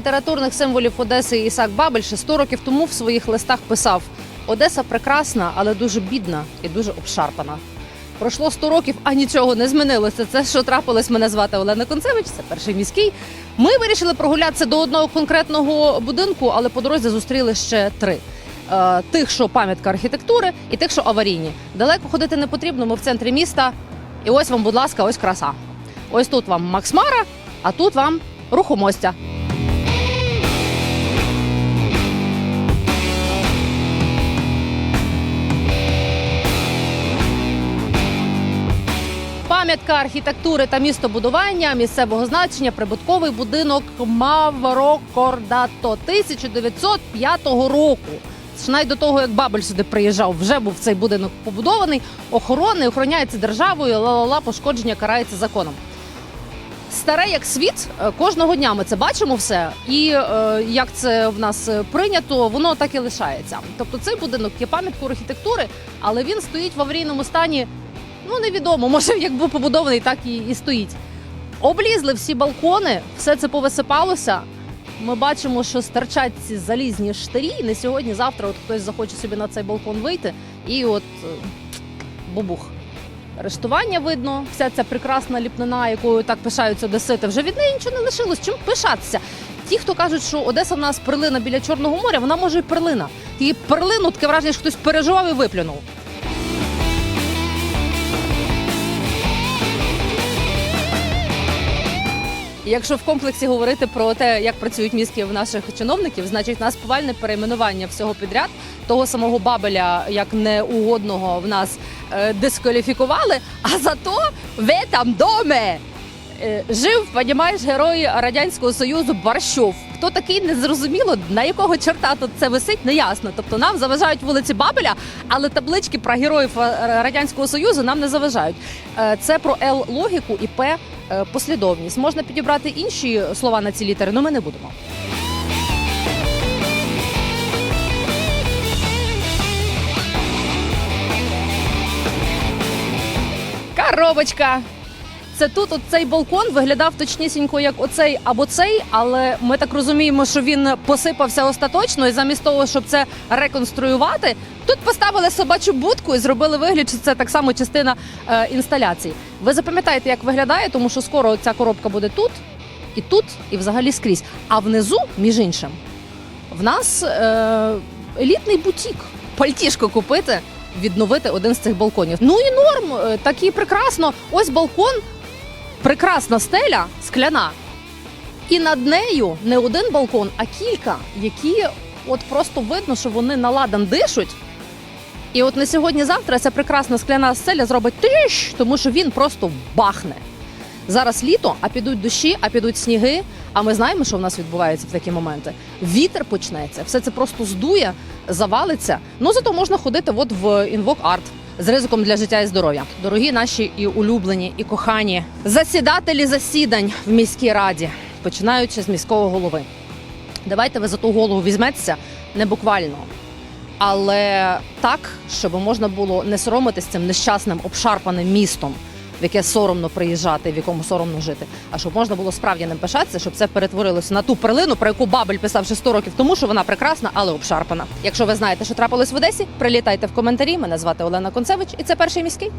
літературних символів Одеси Ісак Бабель ще 100 років тому в своїх листах писав: Одеса прекрасна, але дуже бідна і дуже обшарпана. Пройшло 100 років, а нічого не змінилося. Це що трапилось. Мене звати Олена Концевич, це перший міський. Ми вирішили прогулятися до одного конкретного будинку, але по дорозі зустріли ще три. Е, Тих, що пам'ятка архітектури, і тих, що аварійні. Далеко ходити не потрібно. Ми в центрі міста. І ось вам, будь ласка, ось краса. Ось тут вам Максмара, а тут вам рухомостя. Пам'ятка архітектури та містобудування місцевого значення прибутковий будинок Маврокордато 1905 року. Навіть до того, як Бабель сюди приїжджав, вже був цей будинок побудований, охоронний, охороняється державою, ла-ла-ла, пошкодження карається законом. Старе як світ, е, кожного дня ми це бачимо все, і е, як це в нас е, прийнято, воно так і лишається. Тобто цей будинок є пам'яткою архітектури, але він стоїть в аварійному стані. Ну невідомо, може як був побудований, так і, і стоїть. Облізли всі балкони, все це повисипалося. Ми бачимо, що стирчать ці залізні штирі. і Не сьогодні, завтра от хтось захоче собі на цей балкон вийти, і от е, бубух. Арештування видно, вся ця прекрасна ліпнина, якою так пишаються одесити, вже від неї нічого не лишилось. Чим пишатися? Ті, хто кажуть, що Одеса в нас перлина біля Чорного моря, вона може і перлина. Її перлину таке враження, що хтось переживав і виплюнув. Якщо в комплексі говорити про те, як працюють мізки в наших чиновників, значить нас повальне перейменування всього підряд. Того самого Бабеля як неугодного в нас е, дискваліфікували. А зато в этом домі е, жив, понімаєш, герой радянського союзу Барщов. Хто такий незрозуміло, на якого чорта тут це висить, неясно. Тобто нам заважають вулиці Бабеля, але таблички про героїв радянського союзу нам не заважають. Е, Це про Л логіку і П послідовність. Можна підібрати інші слова на ці літери, але ми не будемо. Коробочка. Це тут цей балкон виглядав точнісінько, як оцей або цей, але ми так розуміємо, що він посипався остаточно, і замість того, щоб це реконструювати, тут поставили собачу будку і зробили вигляд, що це так само частина е, інсталяції. Ви запам'ятаєте, як виглядає, тому що скоро ця коробка буде тут, і тут, і взагалі скрізь. А внизу, між іншим, в нас е, елітний бутік. Пальтішко купити, відновити один з цих балконів. Ну і норм, е, так і прекрасно. Ось балкон, прекрасна стеля, скляна. І над нею не один балкон, а кілька, які от просто видно, що вони наладан дишуть. І от не сьогодні-завтра ця прекрасна скляна стеля зробить тиш, тому що він просто бахне. Зараз літо, а підуть дощі, а підуть сніги. А ми знаємо, що в нас відбувається в такі моменти. Вітер почнеться, все це просто здує, завалиться. Ну зато можна ходити от в інвок арт з ризиком для життя і здоров'я. Дорогі наші і улюблені, і кохані засідателі засідань в міській раді, починаючи з міського голови. Давайте ви за ту голову візьметеся не буквально. Але так, щоб можна було не соромитись цим нещасним обшарпаним містом, в яке соромно приїжджати, в якому соромно жити. А щоб можна було справді ним пишатися, щоб це перетворилося на ту перлину, про яку Бабель писав ще 100 років тому, що вона прекрасна, але обшарпана. Якщо ви знаєте, що трапилось в Одесі, прилітайте в коментарі. Мене звати Олена Концевич, і це перший міський.